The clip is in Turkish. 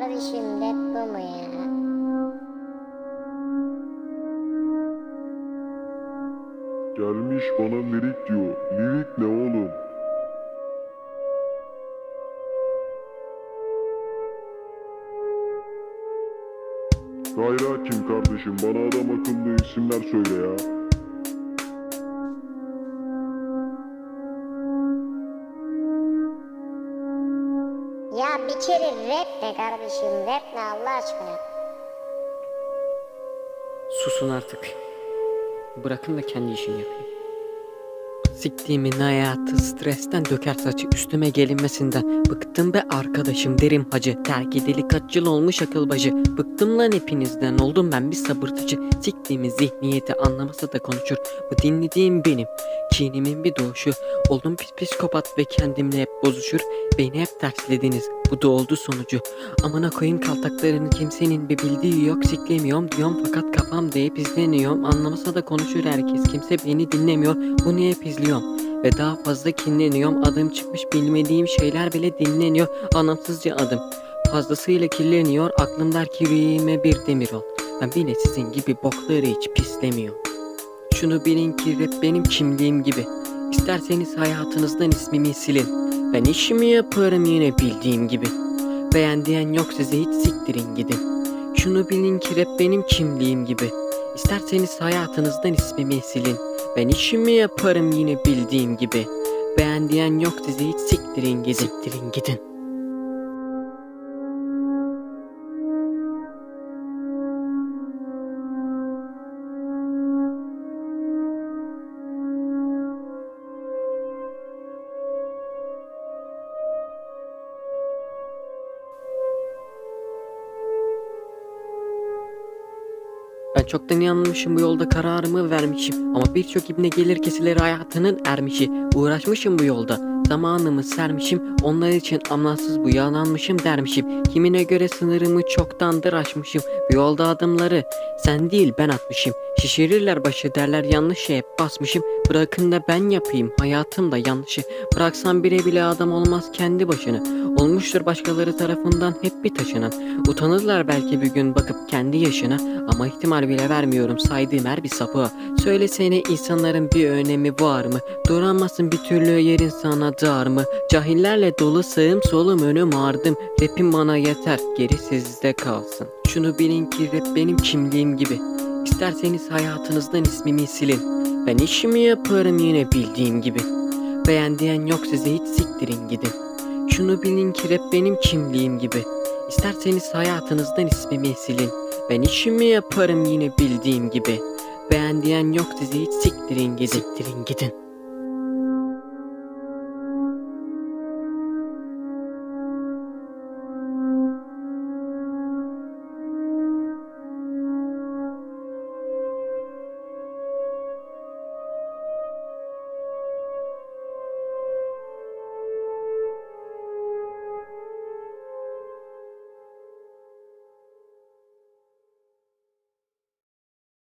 Kardeşim rap bu mu ya? Gelmiş bana lirik diyor. Lirik ne oğlum? Gayra kim kardeşim? Bana adam akıllı isimler söyle ya. Ya bir kere rap ne kardeşim? Rap ne Allah aşkına? Susun artık. Bırakın da kendi işini yapayım. Siktiğimin hayatı stresten döker saçı üstüme gelinmesinden Bıktım be arkadaşım derim hacı. Terk edeli kaç yıl olmuş akıl bacı Bıktım lan hepinizden oldum ben bir sabırtıcı. Siktiğimin zihniyeti anlamasa da konuşur. Bu dinlediğim benim Kinimin bir doğuşu. Oldum pis psikopat ve kendimle hep bozuşur. Beni hep terslediniz bu da oldu sonucu. Amına koyayım kaltaklarını kimsenin bir bildiği yok. Siklemiyorum diyorum fakat kafam deyip izleniyorum. Anlamasa da konuşur herkes kimse beni dinlemiyor. Bunu hep izliyorum ve daha fazla kinleniyorum. Adım çıkmış bilmediğim şeyler bile dinleniyor. Anlamsızca adım. Fazlasıyla kirleniyor. Aklım der ki yüreğime bir demir ol. Ben yine sizin gibi bokları hiç pislemiyorum. Şunu bilin ki rap benim kimliğim gibi. İsterseniz hayatınızdan ismimi silin. Ben işimi yaparım yine bildiğim gibi. Beğen diyen yok size hiç siktirin gidin. Şunu bilin ki rap benim kimliğim gibi. İsterseniz hayatınızdan ismimi silin Ben işimi yaparım yine bildiğim gibi. Beğen diyen yok size hiç siktirin gidin. Siktirin gidin Ben çoktan yanılmışım bu yolda kararımı vermişim. Ama birçok ibne gelir kesilir hayatının ermişi. Uğraşmışım bu yolda Zamanımı sermişim. Onlar için anlamsız bu yalanmışım dermişim. Kimine göre sınırımı çoktandır aşmışım. Bu yolda adımları sen değil ben atmışım. Şişirirler başı derler yanlış şeye basmışım. Bırakın da ben yapayım hayatımda yanlışı. Bıraksam bire bile adam olmaz kendi başına. Olmuştur başkaları tarafından hep bir taşınan. Utanırlar belki bir gün bakıp kendi yaşına. Ama ihtimal bile vermiyorum saydığım her bir sapığa. Söylesene insanların bir önemi var mı? Duramazsın bir türlü yerin sana dar mı? Cahillerle dolu sağım solum önüm ardım. Rapim bana yeter geri sizde kalsın. Şunu bilin ki rap benim kimliğim gibi. İsterseniz hayatınızdan ismimi silin. Ben işimi yaparım yine bildiğim gibi. Beğen diyen yok size hiç siktirin gidin. Şunu bilin ki rap benim kimliğim gibi. İsterseniz hayatınızdan ismimi silin. Ben işimi yaparım yine bildiğim gibi. Beğen diyen yok size hiç siktirin gidin. Siktirin gidin